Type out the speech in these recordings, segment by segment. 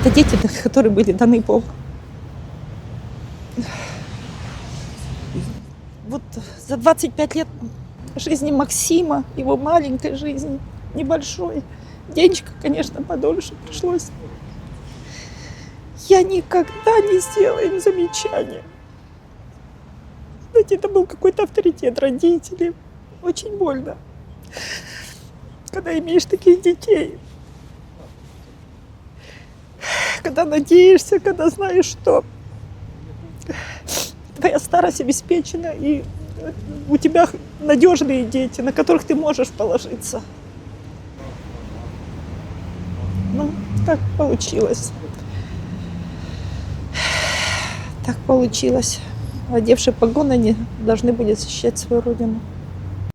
Это дети, которые были даны Богу. Вот за 25 лет жизни Максима, его маленькой жизни, небольшой, денечка, конечно, подольше пришлось. Я никогда не сделала им замечания. Знаете, это был какой-то авторитет родителей. Очень больно, когда имеешь таких детей. Когда надеешься, когда знаешь, что твоя старость обеспечена, и у тебя надежные дети, на которых ты можешь положиться. Ну, так получилось. Так получилось. Одевшие погоны не должны были защищать свою родину.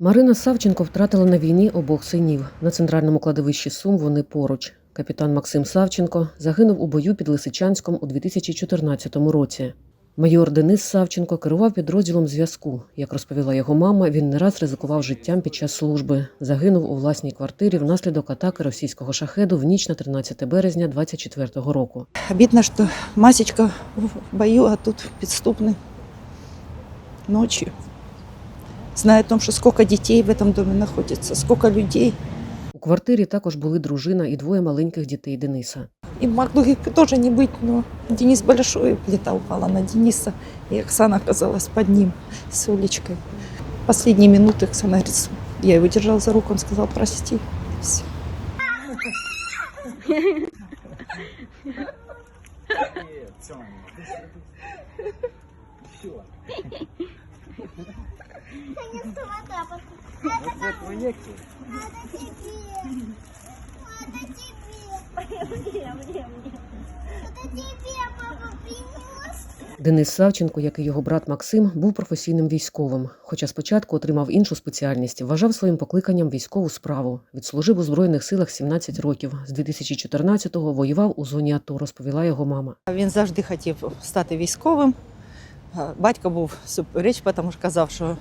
Марина Савченко втратила на війні обох синів. На центральному кладовищі Сум вони поруч. Капітан Максим Савченко загинув у бою під Лисичанськом у 2014 році. Майор Денис Савченко керував підрозділом зв'язку. Як розповіла його мама, він не раз ризикував життям під час служби. Загинув у власній квартирі внаслідок атаки російського шахеду в ніч на 13 березня 24-го року. Обидно, что Масечка в бою, а тут підступный ночью. Зная о том, что сколько в этом доме находится, сколько людей. У квартирі також були дружина і двоє маленьких дітей Дениса. И могло их тоже не быть, но Денис большой, плита упала на Дениса, и Оксана оказалась под ним с Олечкой. Последние минуты Оксана говорит, я его держал за руку, он сказал, прости. Всё. Денис Савченко, як і його брат Максим, був професійним військовим. Хоча спочатку отримав іншу спеціальність, вважав своїм покликанням військову справу. Відслужив у Збройних силах 17 років. З 2014-го воював у зоні АТО, розповіла його мама. Він завжди хотів стати військовим. Батько був супереч, тому що казав, що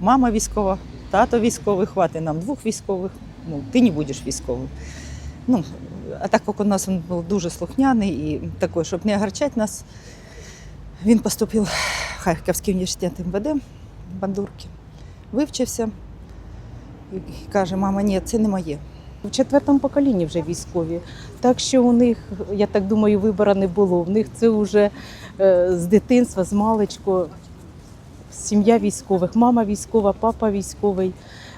мама військова, тато військовий, хватить нам двох військових, ну, ти не будеш військовим. Ну, а так як у нас він був дуже слухняний і такий, щоб не огорчати нас, він поступив в Харківський університет МВД в Бандурки, вивчився і каже, мама, ні, це не моє. В четвертому поколінні вже військові. Так що у них, я так думаю, вибору не було. В них це вже е, з дитинства, з маличку, сім'я військових, мама військова, папа військовий,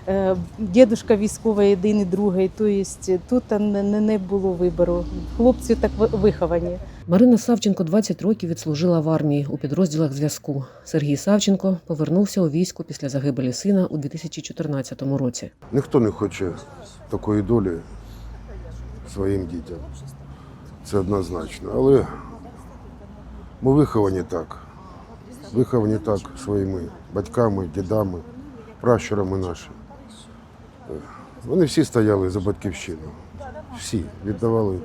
е, дідусь військовий, один і другий. Тобто тут не, не- не було вибору. Хлопці так виховані. Марина Савченко 20 років відслужила в армії у підрозділах зв'язку. Сергій Савченко повернувся у військо після загибелі сина у 2014 році. Ніхто не хоче такої долі своїм дітям. Це однозначно. Але ми виховані так. Виховані так своїми батьками, дідами, пращурами нашими. Вони всі стояли за батьківщину. Всі віддавали,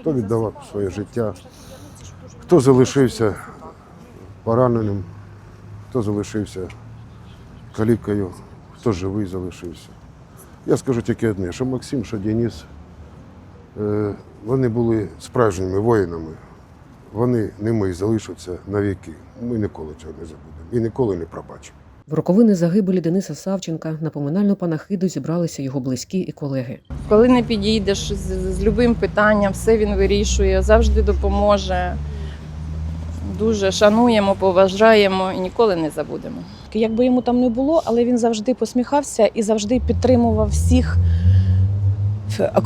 хто віддавав своє життя, хто залишився пораненим, хто залишився калікою, хто живий залишився. Я скажу тільки одне, що Максим, що Денис, е, вони були справжніми воїнами. Вони ними і залишаться навіки. Ми ніколи цього не забудемо і ніколи не пробачимо. В роковини загибелі Дениса Савченка на поминальну панахиду зібралися його близькі і колеги. Коли не підійдеш з, з любим питанням, все він вирішує, завжди допоможе. Дуже шануємо, поважаємо і ніколи не забудемо. Як би йому там не було, але він завжди посміхався і завжди підтримував всіх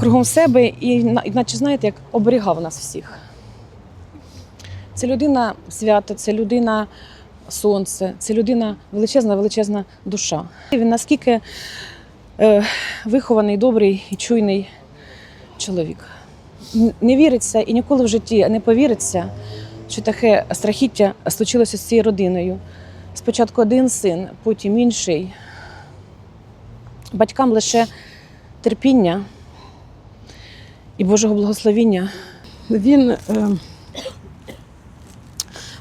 кругом себе, і на- і наче знаєте, як оберігав нас всіх. Це людина свято, це людина сонце, це людина величезна, величезна душа. Він наскільки е, вихований, добрий і чуйний чоловік. Не віриться і ніколи в житті не повіриться, що таке страхіття случилося з цією родиною. Спочатку один син, потім інший. Батькам лише терпіння і Божого благословіння. Він е,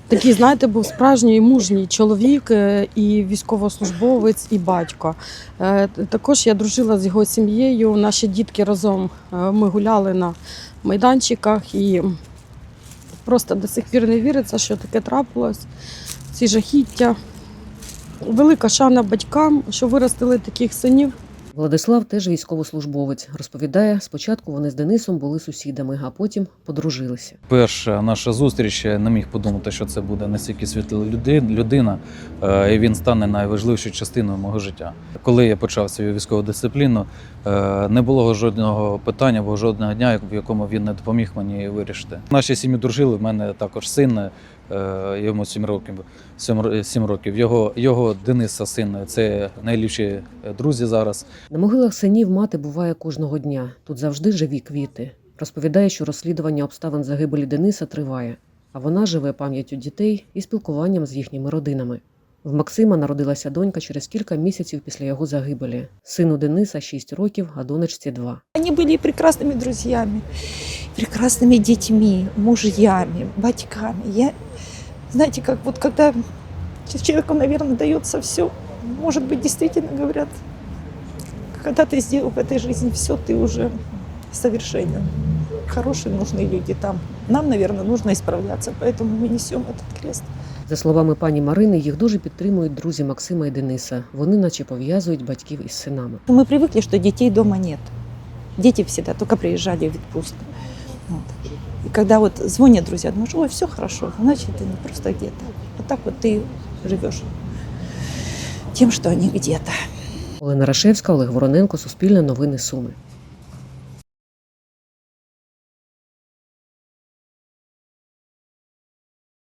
такий, знаєте, був справжній мужній чоловік е, і військовослужбовець, і батько. Е, також я дружила з його сім'єю. Наші дітки разом е, ми гуляли на майданчиках і Просто до сих пір не віриться, що таке трапилось. Ці жахіття. Велика шана батькам, що виростили таких синів. Владислав теж військовослужбовець. Розповідає, спочатку вони з Денисом були сусідами, а потім подружилися. Перша наша зустріч я не міг подумати, що це буде настільки світла людина, е, і він стане найважливішою частиною мого життя. Коли я почав свою військову дисципліну, е, не було жодного питання або жодного дня, в якому він не допоміг мені вирішити. Наші сім'ї дружили. В мене також син. е, Йому 7 років. 7 років. Його, його Дениса син це найліпші е, друзі зараз. На могилах синів мати буває кожного дня. Тут завжди живі квіти. Розповідає, що розслідування обставин загибелі Дениса триває, а вона живе пам'яттю дітей і спілкуванням з їхніми родинами. В Максима народилася донька через кілька місяців після його загибелі. Сину Дениса 6 років, а донечці 2. Они были прекрасными друзьями, прекрасными детьми, мужьями, батьками. Я, знаете, как вот когда человеку, наверное, дается все, может быть, действительно говорят, когда ты сделал в этой жизни все, ты уже совершенен. Хорошие, нужные люди там. Нам, наверное, нужно исправляться, поэтому мы несем этот крест. За словами пані Марини, їх дуже підтримують друзі Максима і Дениса. Вони наче пов'язують батьків із синами. Мы привыкли, что детей дома нет. Дети всегда только приезжали в отпуск. Когда вот звонят друзья, думаешь, ой, все хорошо, значит, ты не просто где-то. Вот так вот ты живешь тем, что они где-то. Олена Рашевська, Олег Вороненко, Суспільне новини Суми.